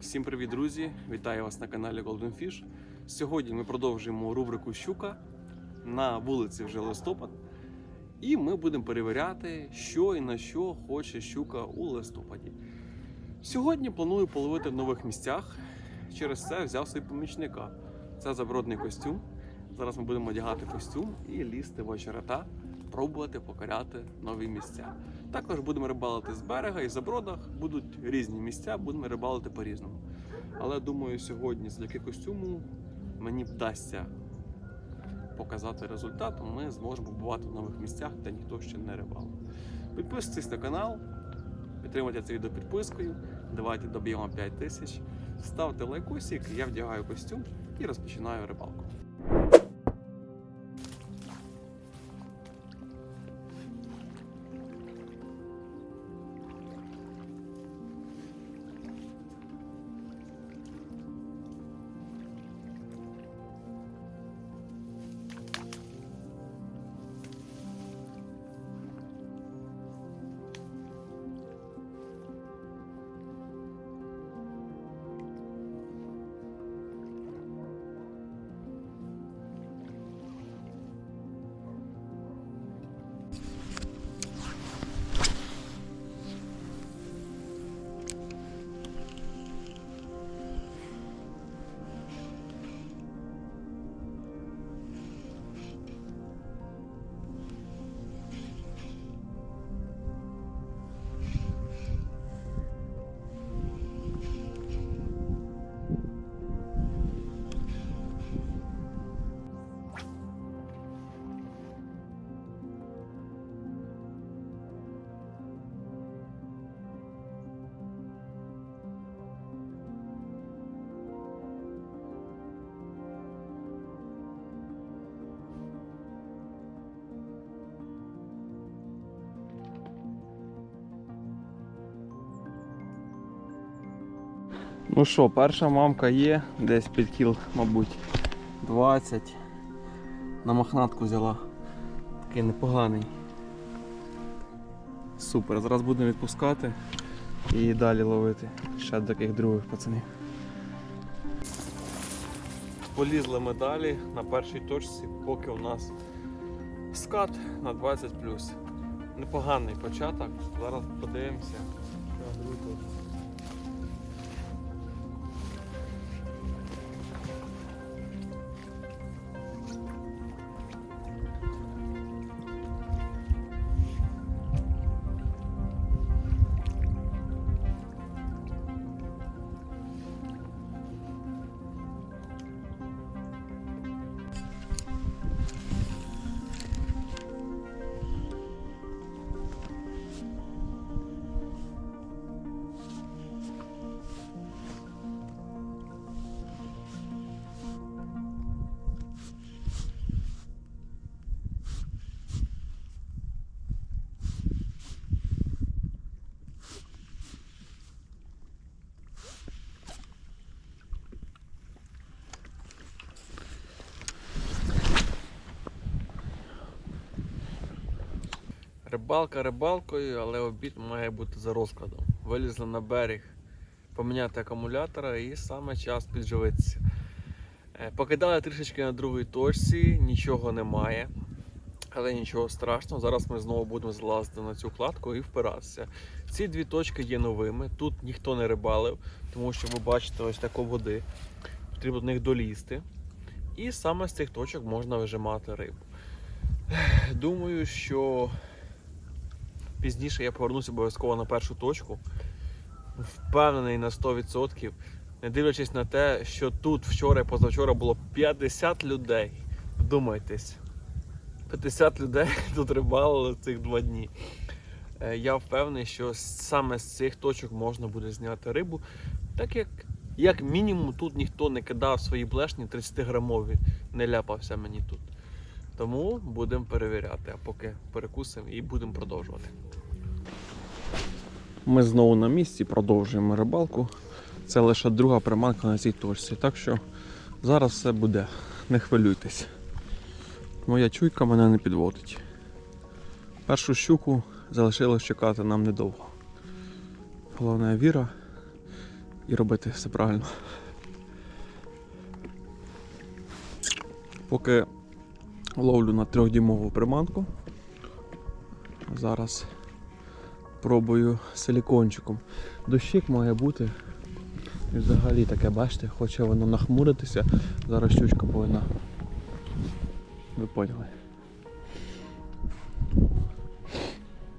Всім привіт, друзі! Вітаю вас на каналі Golden Fish. Сьогодні ми продовжуємо рубрику Щука на вулиці вже листопад. І ми будемо перевіряти, що і на що хоче щука у листопаді. Сьогодні планую половити в нових місцях. Через це взяв собі помічника. Це забродний костюм. Зараз ми будемо одягати костюм і лізти в очерета, пробувати покоряти нові місця. Також будемо рибалити з берега і за бродах. Будуть різні місця, будемо рибалити по-різному. Але думаю, сьогодні завдяки костюму мені вдасться показати результат. Ми зможемо побувати в нових місцях, де ніхто ще не рибалив. Підписуйтесь на канал, підтримуйте це відео підпискою. Давайте доб'ємо 5 тисяч. Ставте лайкосик, я вдягаю костюм і розпочинаю рибалку. Ну що, перша мамка є, десь під кіл, мабуть, 20. На мохнатку взяла. Такий непоганий. Супер, зараз будемо відпускати і далі ловити. Ще таких других пацанів. Полізли ми далі на першій точці, поки у нас скат на 20 Непоганий початок. Зараз подивимося. Рибалка рибалкою, але обід має бути за розкладом. Вилізли на берег поміняти акумулятора і саме час підживитися. Е, Покидали трішечки на другій точці, нічого немає. Але нічого страшного, зараз ми знову будемо злазити на цю кладку і впиратися. Ці дві точки є новими. Тут ніхто не рибалив, тому що ви бачите ось таку води. Потрібно до них долізти. І саме з цих точок можна вижимати рибу. Думаю, що Пізніше я повернуся обов'язково на першу точку. Впевнений на 100%. Не дивлячись на те, що тут вчора і позавчора було 50 людей. Вдумайтесь. 50 людей тут рибалили цих два дні. Е, Я впевнений, що саме з цих точок можна буде зняти рибу, так як, як мінімум, тут ніхто не кидав свої блешні 30-грамові, не ляпався мені тут. Тому будемо перевіряти, а поки перекусимо і будемо продовжувати. Ми знову на місці продовжуємо рибалку. Це лише друга приманка на цій точці. Так що зараз все буде, не хвилюйтесь. Моя чуйка мене не підводить. Першу щуку залишилось чекати нам недовго. Головне віра і робити все правильно. Поки ловлю на трьохдюймову приманку. Зараз пробую силікончиком. Дощик має бути. І взагалі таке, бачите, хоче воно нахмуритися. Зараз щучка повинна. Ви поняли.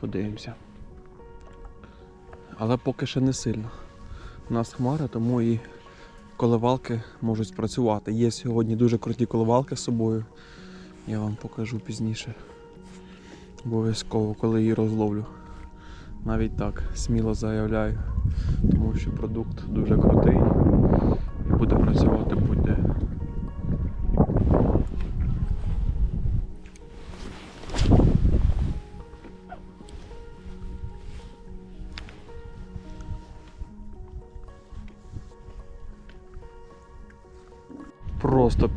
Подивимося. Але поки ще не сильно. У нас хмари, тому і коливалки можуть спрацювати. Є сьогодні дуже круті коливалки з собою. Я вам покажу пізніше. Обов'язково, коли її розловлю. Навіть так сміло заявляю, тому що продукт дуже крутий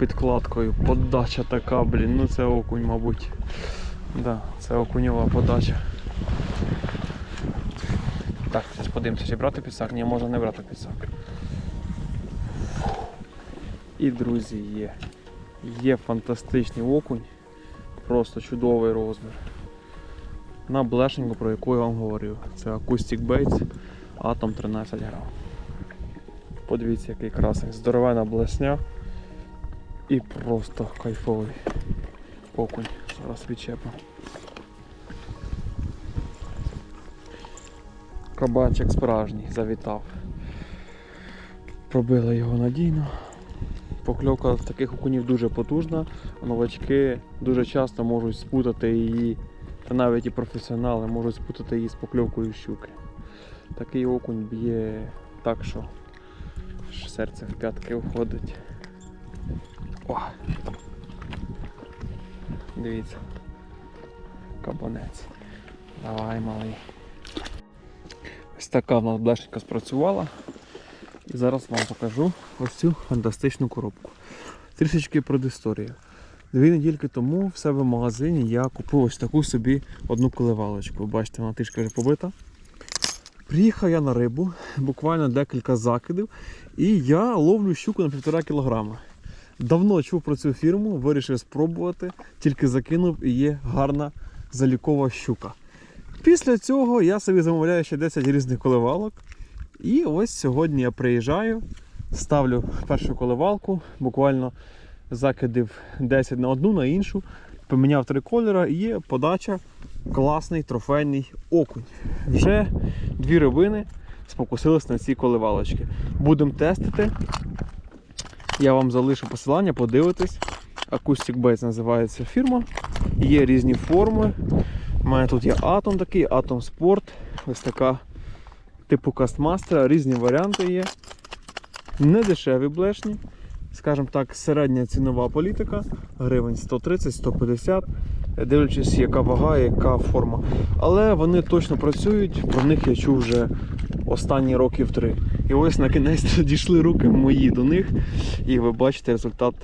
підкладкою подача така, блін, ну це окунь, мабуть. Да, це окуньова подача. Так, зараз подивимося, чи брати підсак. Ні, можна не брати підсак. І друзі, є. Є фантастичний окунь. Просто чудовий розмір. На блешеньку, про яку я вам говорив. Це Acoustic Baits Atom 13 грам. Подивіться, який красень. Здоровена блесня. І просто кайфовий окунь. Зараз відчепимо. Кабачик справжній завітав. Пробили його надійно. Покльовка таких окунів дуже потужна. Новачки дуже часто можуть спутати її, та навіть і професіонали можуть спутати її з покльовкою щуки. Такий окунь б'є так, що серце в п'ятки входить. О! Дивіться. Кабанець. Давай, малий. Ось така в нас блешенька спрацювала. І зараз вам покажу ось цю фантастичну коробку. Трішечки предісторія. Дві недільки тому в себе в магазині я купив ось таку собі одну коливалочку. Бачите, вона трішки вже побита. Приїхав я на рибу, буквально декілька закидів, і я ловлю щуку на півтора кілограма. Давно чув про цю фірму, вирішив спробувати, тільки закинув і є гарна залікова щука. Після цього я собі замовляю ще 10 різних коливалок. І ось сьогодні я приїжджаю, ставлю першу коливалку, буквально закидив 10 на одну, на іншу, поміняв три кольори і є подача класний трофейний окунь. Вже дві рибини спокусились на ці коливалочки. Будемо тестити. Я вам залишу посилання, подивитись. Acoustic Baits називається фірма. Є різні форми. У мене тут є Atom такий, Atom Sport. Ось така типу кастмастера, різні варіанти є. Не дешеві блешні. Скажімо так, середня цінова політика, гривень 130-150, дивлячись, яка вага, яка форма. Але вони точно працюють, про них я чув вже останні років три. І ось на кінець дійшли руки мої до них, і ви бачите, результат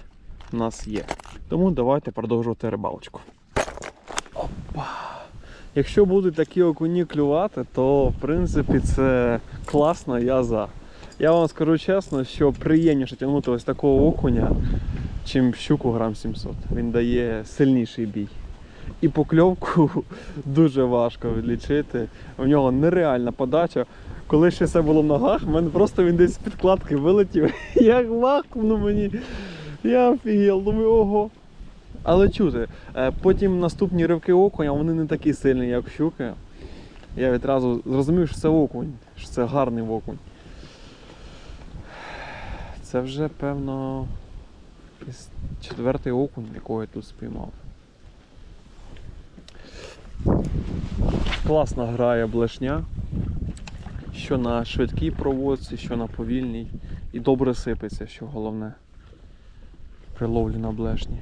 у нас є. Тому давайте продовжувати рибалочку. Опа! Якщо будуть такі окуні клювати, то в принципі це класно, я за. Я вам скажу чесно, що приємніше тягнути ось такого окуня, чим щуку грам 700. Він дає сильніший бій. І покльовку дуже важко відлічити. У нього нереальна подача. Коли ще все було в ногах, в мене просто він десь з підкладки вилетів. Як вакуумно мені. Я офігел, думаю, ого. Але чути, е, потім наступні ривки окуня, вони не такі сильні, як щуки. Я відразу зрозумів, що це окунь, що це гарний окунь. Це вже, певно, четвертий окунь, якого я тут спіймав. Класно грає блешня. Що на швидкій проводці, що на повільній. І добре сипеться, що головне. При ловлі на блешні.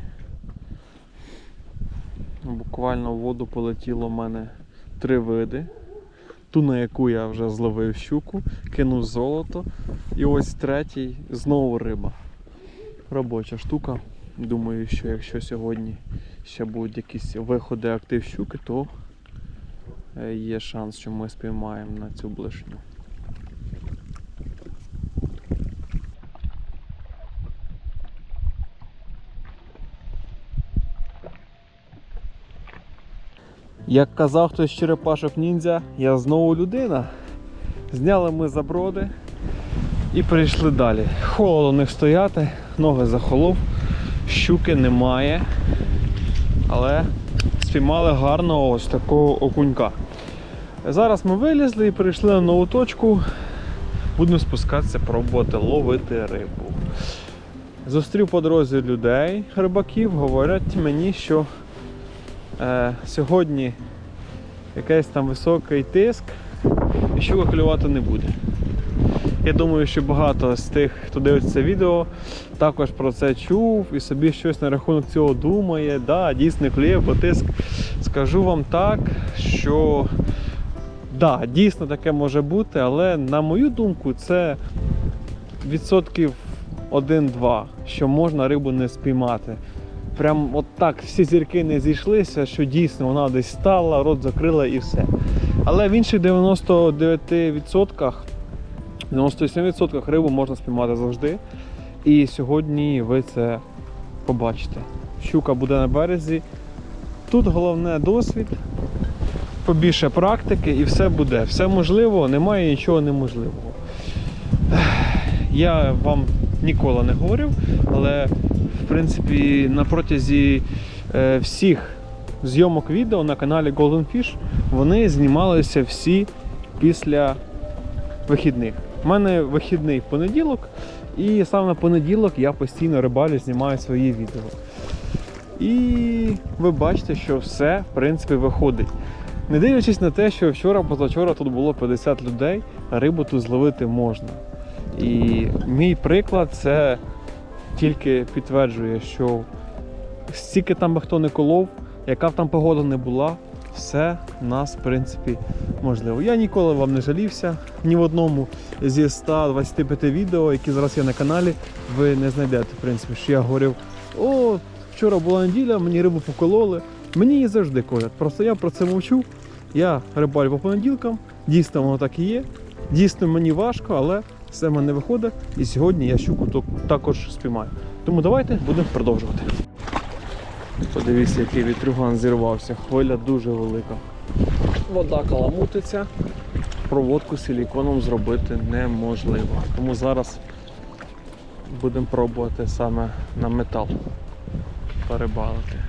Буквально в воду полетіло в мене три види. Ту, на яку я вже зловив щуку, кинув золото. І ось третій знову риба. Робоча штука. Думаю, що якщо сьогодні ще будуть якісь виходи актив щуки, то е, є шанс, що ми спіймаємо на цю блишню. Як казав хтось черепашок ніндзя, я знову людина. Зняли ми заброди і прийшли далі. Холодно не стояти, ноги захолов щуки немає. Але спіймали гарного ось такого окунька. Зараз ми вилізли і перейшли на нову точку. Будемо спускатися, пробувати ловити рибу. Зустрів по дорозі людей, рибаків, говорять мені, що е, сьогодні якийсь там високий тиск і щука клювати не буде. Я думаю, що багато з тих, хто дивиться це відео, також про це чув і собі щось на рахунок цього думає. Да, дійсно клює, бо тиск. Скажу вам так, що да, дійсно таке може бути, але на мою думку, це відсотків 1-2, що можна рибу не спіймати. Прям от так всі зірки не зійшлися, що дійсно вона десь стала, рот закрила і все. Але в інших 99%, 97% рибу можна спіймати завжди. І сьогодні ви це побачите. Щука буде на березі. Тут головне досвід, побільше практики і все буде. Все можливо, немає нічого неможливого. Я вам ніколи не говорив, але в принципі на протязі е, всіх зйомок відео на каналі Golden Fish вони знімалися всі після вихідних. У мене вихідний понеділок, і саме на понеділок я постійно рибалю, знімаю свої відео. І ви бачите, що все в принципі виходить. Не дивлячись на те, що вчора, позавчора тут було 50 людей, рибу тут зловити можна. І мій приклад це тільки підтверджує, що стільки там би хто не колов, яка б там погода не була, все в нас в принципі можливо. Я ніколи вам не жалівся ні в одному зі 125 відео, які зараз є на каналі, ви не знайдете, в принципі, що я говорив, о, вчора була неділя, мені рибу покололи. Мені її завжди колять. Просто я про це мовчу. Я рибалю по понеділкам, дійсно воно так і є. Дійсно мені важко, але все в мене виходить. І сьогодні я щуку також спіймаю. Тому давайте будемо продовжувати. Подивіться, який вітрюган зірвався. Хвиля дуже велика. Вода каламутиться. Проводку силіконом зробити неможливо. Тому зараз будемо пробувати саме на метал перебалити.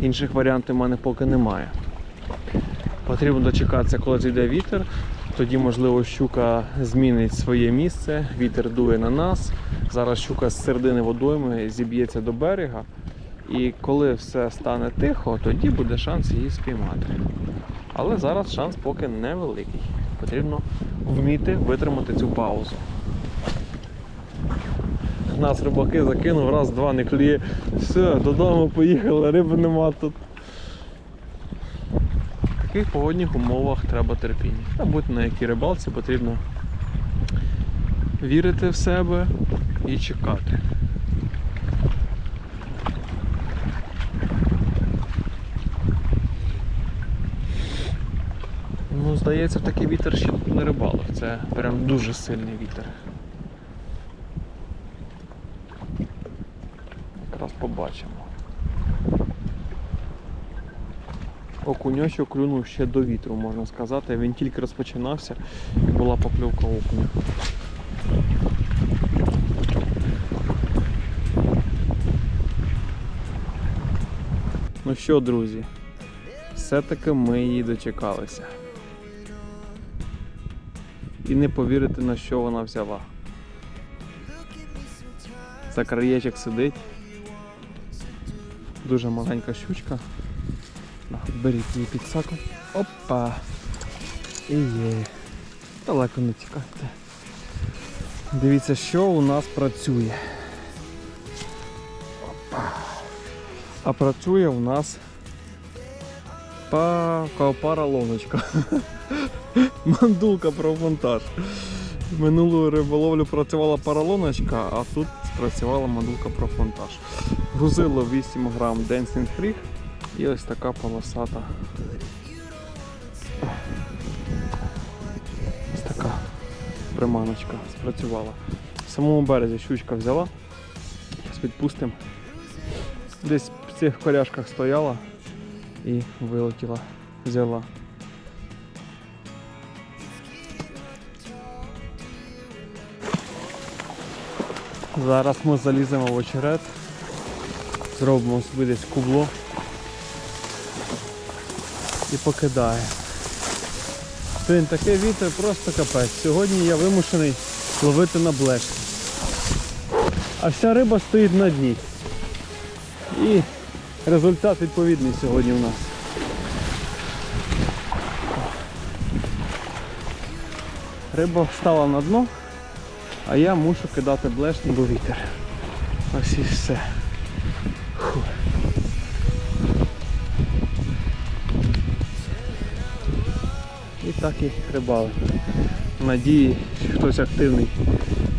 Інших варіантів в мене поки немає. Потрібно дочекатися, коли зійде вітер. Тоді, можливо, щука змінить своє місце, вітер дує на нас. Зараз щука з середини водойми зіб'ється до берега. І коли все стане тихо, тоді буде шанс її спіймати. Але зараз шанс поки невеликий. Потрібно вміти витримати цю паузу. Нас рибаки закинув, раз, два, не клює. Все, додому поїхали, риби нема тут. В таких погодних умовах треба терпіння. Та будь на якій рибалці потрібно вірити в себе і чекати. Ну, здається, такий вітер ще не рибалив. Це прям дуже сильний вітер. Якраз побачимо. Окуньочок клюнув ще до вітру, можна сказати. Він тільки розпочинався і була покльовка окуня. Ну що, друзі, все-таки ми її дочекалися. І не повірите, на що вона взяла. За краєчок сидить. Дуже маленька щучка. Беріть її під саком. Опа! І є. Далеко не тікайте. Дивіться, що у нас працює. А працює у нас па... пара лоночка. Мандулка про монтаж. Минулу риболовлю працювала паралоночка, а тут спрацювала мандулка про фонтаж. Грузило 8 грам Dancing Freak і ось така полосата. Ось така приманочка спрацювала. В самому березі щучка взяла. Зараз відпустимо. Десь в цих коряшках стояла і вилетіла, взяла. Зараз ми заліземо в очерет, зробимо собі десь кубло і покидаємо. Блін, такий вітер просто капець. Сьогодні я вимушений ловити на блешні. А вся риба стоїть на дні. І результат відповідний сьогодні у нас. Риба встала на дно, а я мушу кидати блешні, бо вітер. Ось і все. Фу. І так і рибали. Надії, що хтось активний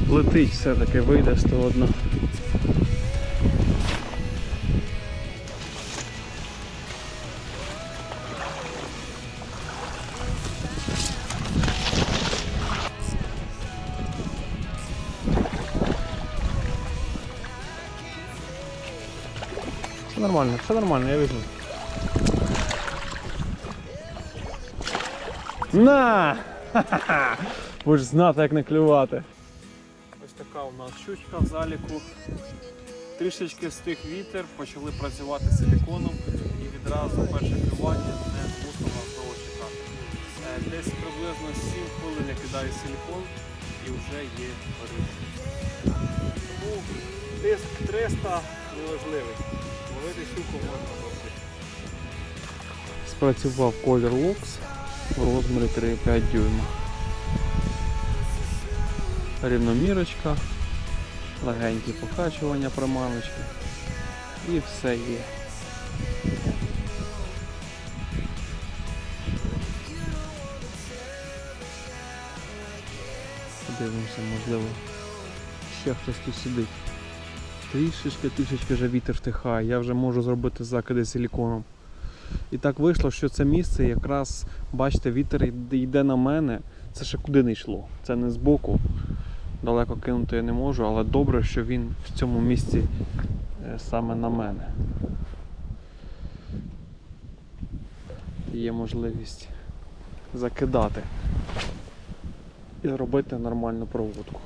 летить, все-таки вийде з того дна. Нормально, все нормально, я візьму. На! Ха-ха-ха! Будеш знати, як не клювати. Ось така у нас щучка в заліку. Трішечки стих вітер, почали працювати силіконом і відразу перше клювання не змусило довго чекати. Е, Десь приблизно 7 хвилин я кидаю силікон і вже є. Тому тиск 300 неважливий. Спрацював колір лукс в розмірі 3,5 дюйма. Рівномірочка, легенькі покачування приманочки і все є. Подивимося, можливо, ще хтось тут сидить. Трішечки, трішечки вже вітер втихає, я вже можу зробити закиди силіконом. І так вийшло, що це місце якраз, бачите, вітер йде- на мене. Це ще куди не йшло. Це не збоку. Далеко кинути я не можу, але добре, що він в цьому місці е, саме на мене. Є можливість закидати і зробити нормальну проводку.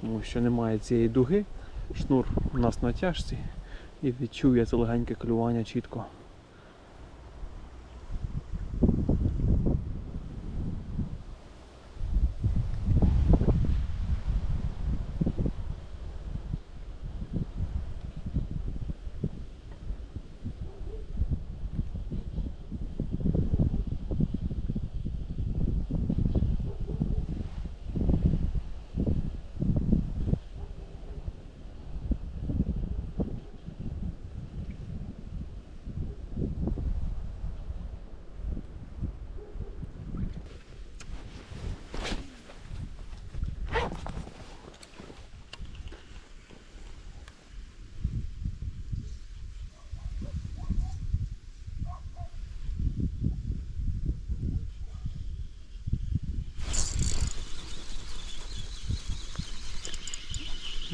Тому що немає цієї дуги, шнур у нас на тяжці і відчув я це легеньке клювання чітко.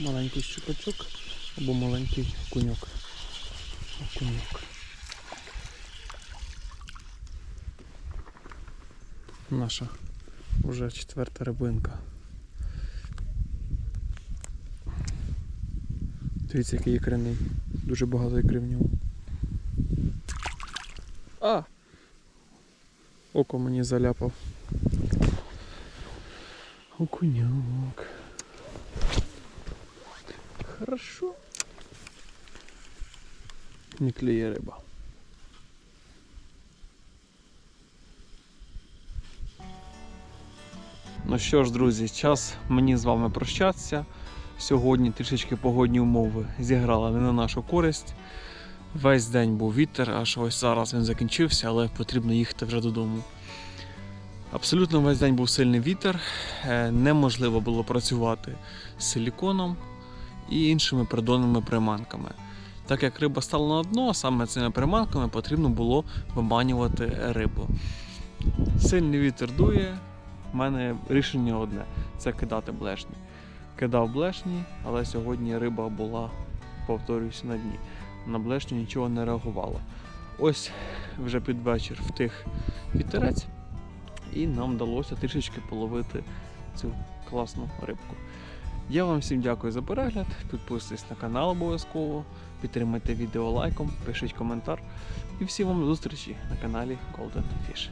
Маленький щупачок або маленький куньок. Окуньок. Наша вже четверта рибинка. Дивіться, який ікриний. Дуже багато ікри в ньому. А! Око мені заляпав. Окуньок. Хорошо. Не клює риба. Ну що ж, друзі, час мені з вами прощатися. Сьогодні трішечки погодні умови зіграли не на нашу користь. Весь день був вітер, аж ось зараз він закінчився, але потрібно їхати вже додому. Абсолютно весь день був сильний вітер, е, неможливо було працювати з силіконом і іншими придонними приманками. Так як риба стала на дно, саме цими приманками потрібно було виманювати рибу. Сильний вітер дує, в мене рішення одне це кидати блешні. Кидав блешні, але сьогодні риба була, повторююсь, на дні. на блешню нічого не реагувало. Ось вже під вечір втих вітерець, і нам вдалося трішечки половити цю класну рибку. Я вам всім дякую за перегляд. Підписуйтесь на канал обов'язково, підтримайте відео лайком, пишіть коментар. І всім вам зустрічі на каналі Golden Fish.